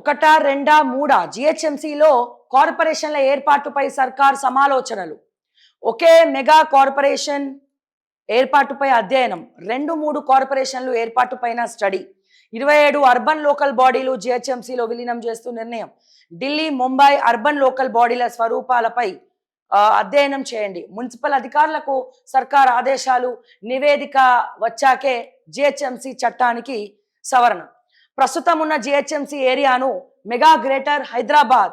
ఒకటా రెండా మూడా జిహెచ్ఎంసీలో కార్పొరేషన్ల ఏర్పాటుపై సర్కార్ సమాలోచనలు. ఒకే మెగా కార్పొరేషన్ ఏర్పాటుపై అధ్యయనం రెండు మూడు కార్పొరేషన్లు ఏర్పాటుపైన స్టడీ ఇరవై ఏడు అర్బన్ లోకల్ బాడీలు జిహెచ్ఎంసీలో విలీనం చేస్తూ నిర్ణయం. ఢిల్లీ ముంబై అర్బన్ లోకల్ బాడీల స్వరూపాలపై అధ్యయనం చేయండి. మున్సిపల్ అధికారులకు సర్కార్ ఆదేశాలు నివేదిక వచ్చాకే జిహెచ్ఎంసీ చట్టానికి సవరణ. ప్రస్తుతం ఉన్న జిహెచ్ఎంసీ ఏరియాను మెగా గ్రేటర్ హైదరాబాద్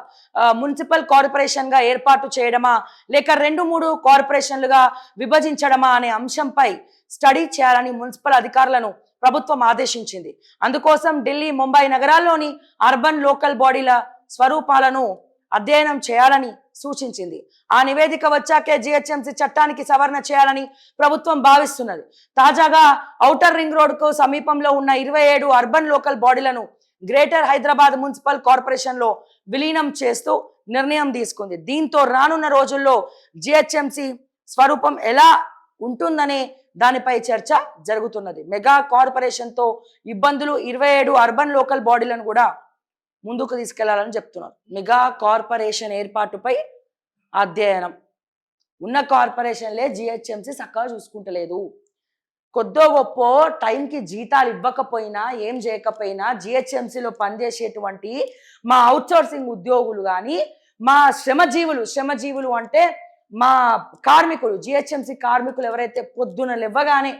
మున్సిపల్ కార్పొరేషన్గా ఏర్పాటు చేయడమా లేక రెండు మూడు కార్పొరేషన్లుగా విభజించడమా అనే అంశంపై స్టడీ చేయాలని మున్సిపల్ అధికారులను ప్రభుత్వం ఆదేశించింది. అందుకోసం ఢిల్లీ ముంబై నగరాల్లోని అర్బన్ లోకల్ బాడీల స్వరూపాలను అధ్యయనం చేయాలని సూచించింది. ఆ నివేదిక వచ్చాకే జిహెచ్ఎంసీ చట్టానికి సవరణ చేయాలని ప్రభుత్వం భావిస్తున్నది. తాజాగా ఔటర్ రింగ్ రోడ్కు సమీపంలో ఉన్న ఇరవై ఏడు అర్బన్ లోకల్ బాడీలను గ్రేటర్ హైదరాబాద్ మున్సిపల్ కార్పొరేషన్లో విలీనం చేస్తూ నిర్ణయం తీసుకుంది. దీంతో రానున్న రోజుల్లో జిహెచ్ఎంసీ స్వరూపం ఎలా ఉంటుందనే దానిపై చర్చ జరుగుతున్నది. మెగా కార్పొరేషన్తో ఇబ్బందులు ఇరవై ఏడు అర్బన్ లోకల్ బాడీలను కూడా ముందుకు తీసుకెళ్ళాలని చెప్తున్నారు. మెగా కార్పొరేషన్ ఏర్పాటుపై అధ్యయనం. ఉన్న కార్పొరేషన్లే జిహెచ్ఎంసీ చక్కగా చూసుకుంటలేదు. కొద్దో గొప్ప టైంకి జీతాలు ఇవ్వకపోయినా ఏం చేయకపోయినా జిహెచ్ఎంసీలో పనిచేసేటువంటి మా అవుట్సోర్సింగ్ ఉద్యోగులు కానీ మా శ్రమజీవులు శ్రమజీవులు అంటే మా కార్మికులు జిహెచ్ఎంసీ కార్మికులు ఎవరైతే పొద్దున లెవ్వగానే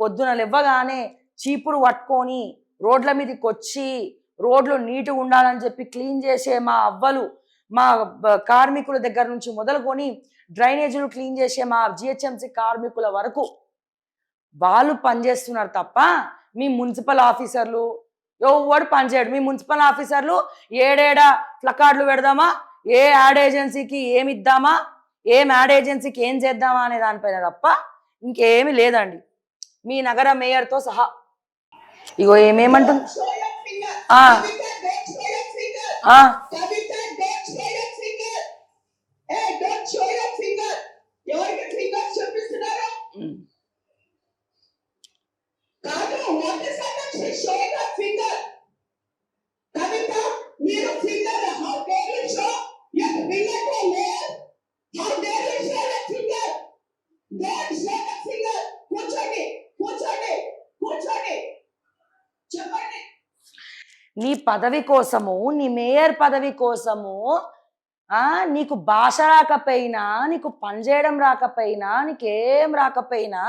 పొద్దున లెవ్వగానే చీపురు పట్టుకొని రోడ్ల మీదకి వచ్చి రోడ్లు నీట్గా ఉండాలని చెప్పి క్లీన్ చేసే మా అవ్వలు మా కార్మికుల దగ్గర నుంచి మొదలుకొని డ్రైనేజీలు క్లీన్ చేసే మా జిహెచ్ఎంసీ కార్మికుల వరకు వాళ్ళు పనిచేస్తున్నారు తప్ప మీ మున్సిపల్ ఆఫీసర్లు ఎవడు పనిచేయడు మీ మున్సిపల్ ఆఫీసర్లు ఏడేడా ప్లకార్డులు పెడదామా? ఏ యాడ్ ఏజెన్సీకి ఏమి ఇద్దామా? ఏం యాడ్ ఏజెన్సీకి ఏం చేద్దామా అనే దానిపైన తప్ప ఇంకేమీ లేదండి. మీ నగర మేయర్తో సహా. ఇగో ఏమేమంటుంది show your finger. ఆ. Kavita, don't show your finger. ఆ, Kavita, don't show your finger. Hey, don't show your finger. ఎవరికి ఫింగర్ చూపిస్తున్నారు ఉమ్. మీరు కూర్చోండి కూర్చోండి కూర్చోండి చెప్పండి నీ పదవి కోసము నీ మేయర్ పదవి కోసము ఆ నీకు భాష రాకపోయినా నీకు పనిచేయడం రాకపోయినా నీకేం రాకపోయినా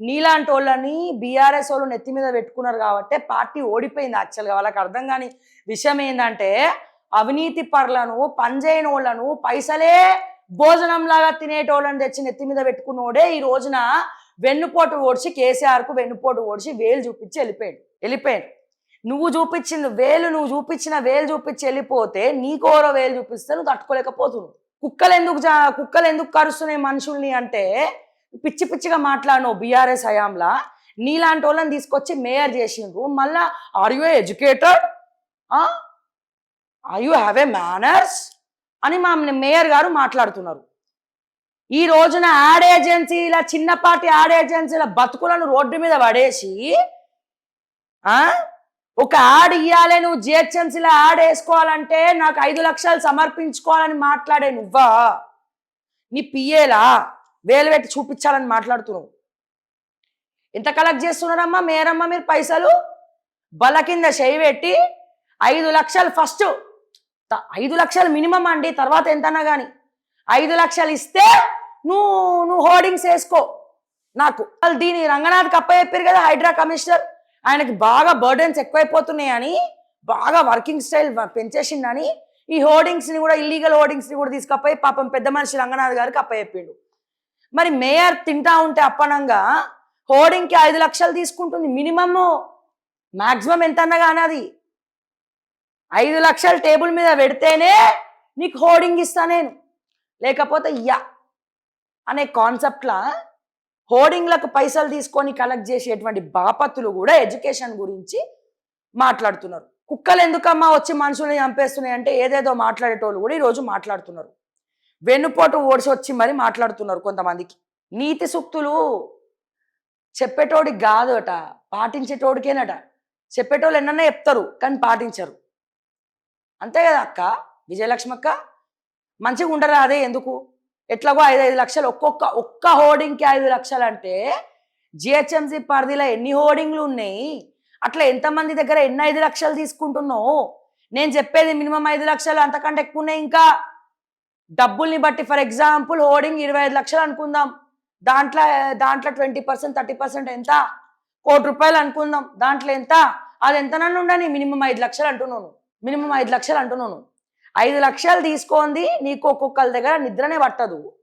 నీలాంటి వాళ్ళని బీఆర్ఎస్ వాళ్ళు నెత్తి మీద పెట్టుకున్నారు కాబట్టి పార్టీ ఓడిపోయింది యాక్చువల్గా వాళ్ళకి అర్థం కాని విషయం ఏంటంటే అవినీతి పరులను పనిచేయని వాళ్ళను పైసలే భోజనం లాగా తినేటోళ్ళని తెచ్చి నెత్తి మీద పెట్టుకున్నోడే ఈ రోజున వెన్నుపోటు ఓడిచి కేసీఆర్కు వెన్నుపోటు ఓడిచి వేలు చూపించి వెళ్ళిపోయాడు. వెళ్ళిపోయాడు. నువ్వు చూపించిన వేలు నువ్వు చూపించిన వేలు చూపించి వెళ్ళిపోతే నీకోరో వేలు చూపిస్తే నువ్వు తట్టుకోలేకపోతున్నావు. కుక్కలు ఎందుకు కుక్కలు ఎందుకు కరుస్తున్నాయి మనుషుల్ని అంటే పిచ్చి పిచ్చిగా మాట్లాడినావు బీఆర్ఎస్ హయాంలా. నీలాంటి వాళ్ళని తీసుకొచ్చి మేయర్ చేసిండ్రు. మళ్ళా are you educated are you have a manners అని మా మేయర్ గారు మాట్లాడుతున్నారు. ఈ రోజున యాడ్ ఏజెన్సీల చిన్నపాటి యాడ్ ఏజెన్సీల బతుకులను రోడ్డు మీద పడేసి ఒక యాడ్ ఇయ్యాలి నువ్వు జిహెచ్ఎంసీలో యాడ్ వేసుకోవాలంటే నాకు ఐదు లక్షలు సమర్పించుకోవాలని మాట్లాడే నువ్వా? నీ పిఏలా? వేలు పెట్టి చూపించాలని మాట్లాడుతున్నావు. ఎంత కలెక్ట్ చేస్తున్నారమ్మా మేరమ్మ మీరు పైసలు? బల కింద చేయి పెట్టి ఐదు లక్షలు ఫస్ట్ ఐదు లక్షలు మినిమం అండి తర్వాత ఎంతన్నా కానీ ఐదు లక్షలు ఇస్తే నువ్వు నువ్వు హోర్డింగ్స్ వేసుకో. నాకు దీని రంగనాథ్ కప్ప చెప్పారు కదా హైడ్రా కమిషనర్. ఆయనకి బాగా బర్డెన్స్ ఎక్కువైపోతున్నాయని బాగా వర్కింగ్ స్టైల్ పెంచేసిందని ఈ హోర్డింగ్స్ని కూడా ఇల్లీగల్ హోర్డింగ్స్ని కూడా తీసుకపోయి పాపం పెద్ద మనిషి రంగనాథ్ గారికి అప్పచెప్పిండు మరి మేయర్ తింటా ఉంటే అప్పనంగా హోర్డింగ్కి ఐదు లక్షలు తీసుకుంటుంది మినిమమ్. మ్యాక్సిమం ఎంత అన్నగానే అది ఐదు లక్షలు టేబుల్ మీద పెడితేనే నీకు హోర్డింగ్ ఇస్తా నేను. లేకపోతే యా అనే కాన్సెప్ట్లా హోర్డింగ్లకు పైసలు తీసుకొని కలెక్ట్ చేసేటువంటి బాపత్తులు కూడా ఎడ్యుకేషన్ గురించి మాట్లాడుతున్నారు. కుక్కలు ఎందుకమ్మా వచ్చి మనుషుల్ని చంపేస్తున్నాయి అంటే ఏదేదో మాట్లాడేటోళ్ళు కూడా ఈరోజు మాట్లాడుతున్నారు. వెన్నుపోటు ఓడిసి వచ్చి మరి మాట్లాడుతున్నారు కొంతమందికి. నీతి సూక్తులు చెప్పేటోడికి కాదట పాటించేటోడికేనట. చెప్పేటోళ్ళు ఎన్నన్నా చెప్తారు కానీ పాటించరు. అంతే కదా అక్క విజయలక్ష్మి అక్క? మంచిగా ఉండరా అదే ఎందుకు? ఎట్లాగో ఐదు ఐదు లక్షలు ఒక్కొక్క ఒక్క హోర్డింగ్కి ఐదు లక్షలు అంటే జిహెచ్ఎంసీ పరిధిలో ఎన్ని హోర్డింగ్లు ఉన్నాయి? అట్లా ఎంతమంది దగ్గర ఎన్ని ఐదు లక్షలు తీసుకుంటున్నావు? నేను చెప్పేది మినిమం ఐదు లక్షలు అంతకంటే ఎక్కువ ఉన్నాయి ఇంకా. డబ్బుల్ని బట్టి ఫర్ ఎగ్జాంపుల్ హోర్డింగ్ ఇరవై ఐదు లక్షలు అనుకుందాం. దాంట్లో దాంట్లో ట్వంటీ పర్సెంట్ థర్టీ పర్సెంట్ ఎంత? కోటి రూపాయలు అనుకుందాం. దాంట్లో ఎంత? అది ఎంతనన్ను ఉండని? మినిమం ఐదు లక్షలు అంటున్నాను మినిమం ఐదు లక్షలు అంటున్నాను ఐదు లక్షలు తీసుకుంది నీకు ఒక్కొక్కరి దగ్గర నిద్రనే పట్టదు.